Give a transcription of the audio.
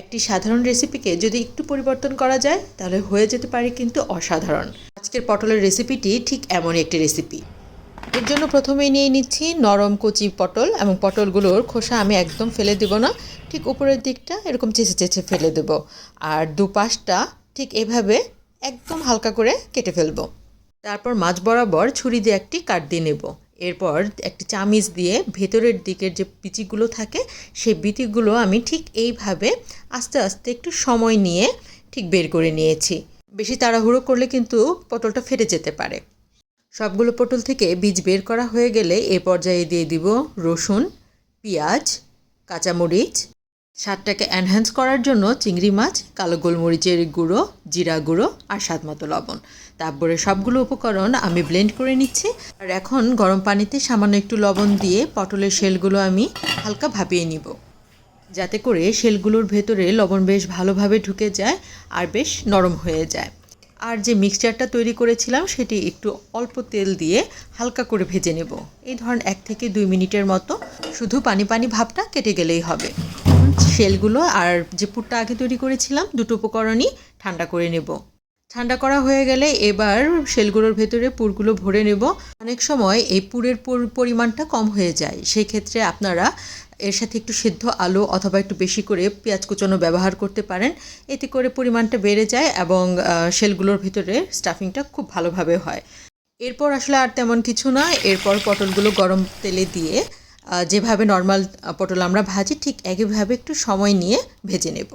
একটি সাধারণ রেসিপিকে যদি একটু পরিবর্তন করা যায়, তাহলে হয়ে যেতে পারে কিন্তু অসাধারণ। আজকের পটলের রেসিপিটি ঠিক এমনই একটি রেসিপি এর জন্য প্রথমেই নিয়ে নিচ্ছি নরম কচি পটল এবং পটলগুলোর খোসা আমি একদম ফেলে দেব না, ঠিক উপরের দিকটা এরকম চেঁচে চেঁচে ফেলে দেব। আর দুপাশটা ঠিক এভাবে একদম হালকা করে কেটে ফেলব। তারপর মাছ বরাবর ছুরি দিয়ে একটি কাট দিয়ে নেব। এরপর একটি চামিচ দিয়ে ভেতরের দিকের যে বিচিগুলো থাকে, সেই বিচিগুলো আমি ঠিক এইভাবে আস্তে আস্তে একটু সময় নিয়ে ঠিক বের করে নিয়েছি। বেশি তাড়াহুড়ো করলে কিন্তু পটলটা ফেটে যেতে পারে। সবগুলো পটল থেকে বীজ বের করা হয়ে গেলে এ পর্যায়ে দিয়ে দিব রসুন, পেঁয়াজ, কাঁচামরিচ। স্বাদটাকে এনহ্যান্স করার জন্য চিংড়ি মাছ, কালো গোলমরিচের গুঁড়ো জিরা গুঁড়ো আর স্বাদ মতো লবণ। তারপরে সবগুলো উপকরণ আমি ব্লেন্ড করে নিচ্ছি। আর এখন গরম পানিতে সামান্য একটু লবণ দিয়ে পটলের শেলগুলো আমি হালকা ভাপিয়ে নিব। যাতে করে শেলগুলোর ভেতরে লবণ বেশ ভালোভাবে ঢুকে যায় আর বেশ নরম হয়ে যায়। আর যে মিক্সচারটা তৈরি করেছিলাম সেটি একটু অল্প তেল দিয়ে হালকা করে ভেজে নেব। এই ধরুন এক থেকে দুই মিনিটের মতো। শুধু পানি পানি ভাবটা কেটে গেলেই হবে। শেলগুলো আর যে পুরটা আগে তৈরি করেছিলাম, দুটো উপকরণই ঠান্ডা করে নেব। ঠান্ডা করা হয়ে গেলে এবার শেলগুলোর ভেতরে পুরগুলো ভরে নেব। অনেক সময় এই পুরের পুর- পরিমাণটা কম হয়ে যায়। সেই ক্ষেত্রে আপনারা এর সাথে একটু সিদ্ধ আলু অথবা একটু বেশি করে পেঁয়াজ কুচনো ব্যবহার করতে পারেন। এতে করে পরিমাণটা বেড়ে যায় এবং শেলগুলোর ভিতরে স্টাফিংটা খুব ভালোভাবে হয়। এরপর আসলে আর তেমন কিছু না। এরপর পটলগুলো গরম তেলে দিয়ে যেভাবে নর্মাল পটল আমরা ভাজি ঠিক একইভাবে একটু সময় নিয়ে ভেজে নেব।